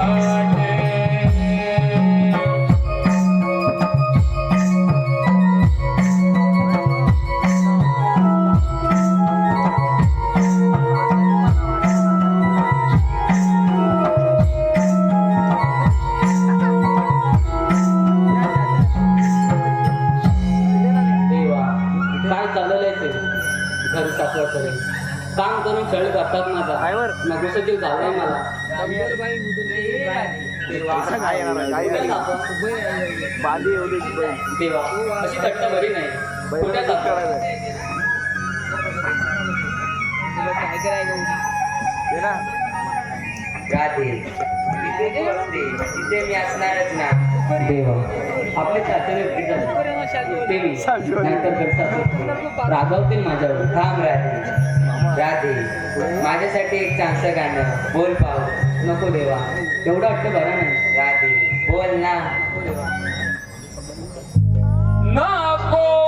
Thanks. आली एवढीच देवा अशी नाही. काय करायचं मी असणारच ना. देवा आपले रागावतील माझ्यावर. थांब राहते राधे माझ्यासाठी एक चान्स गाणं. बोल पाव नको देवा. एवढं वाटतं बरं ना राधे बोल ना. ના આપો.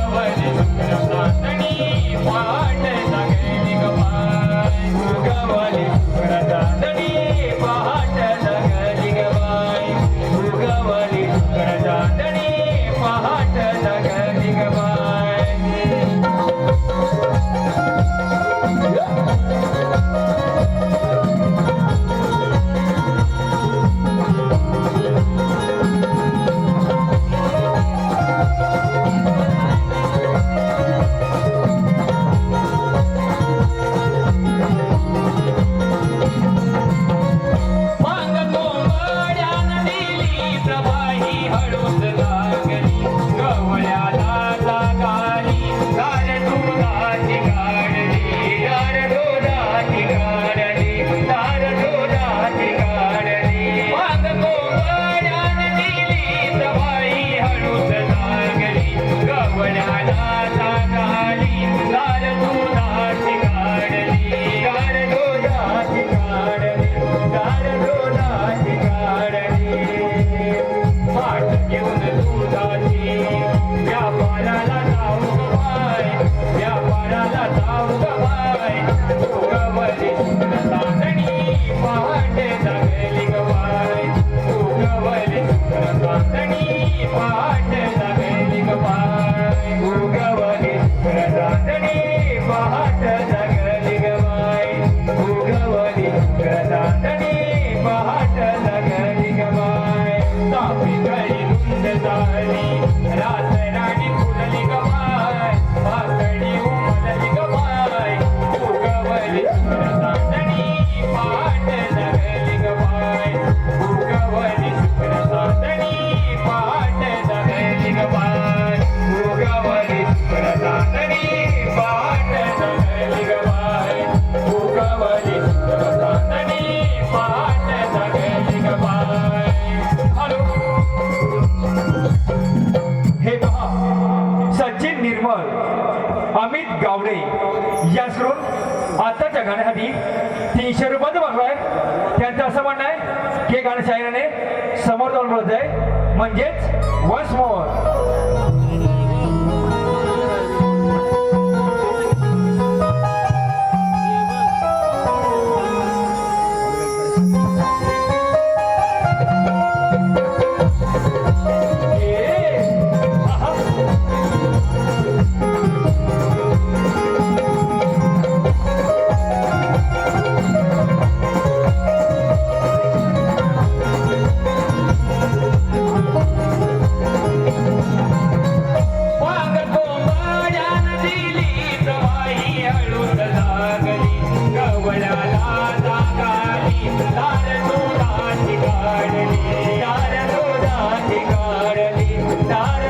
Давай, не अमित गावडे यासरून आताच्या गाण्यासाठी तीनशे रुपयाचं मागलाय त्यांचं असं म्हणणं आहे की गाणं शायराने समोर जाऊन बोलत आहे म्हणजेच वन्स मोर. Dar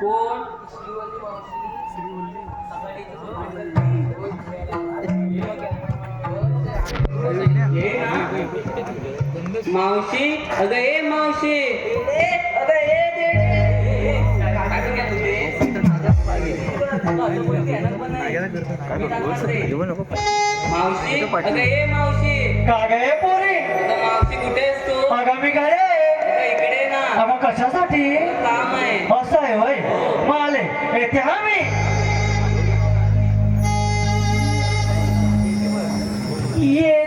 कोण? मावशी? अगं ए मावशी. मावशी अगं ए मावशी. अगं मावशी कुठे आहेस तू? आगामी काय अगं कशासाठी? असं आहे असं आहे आले. माले येते हा मी. ये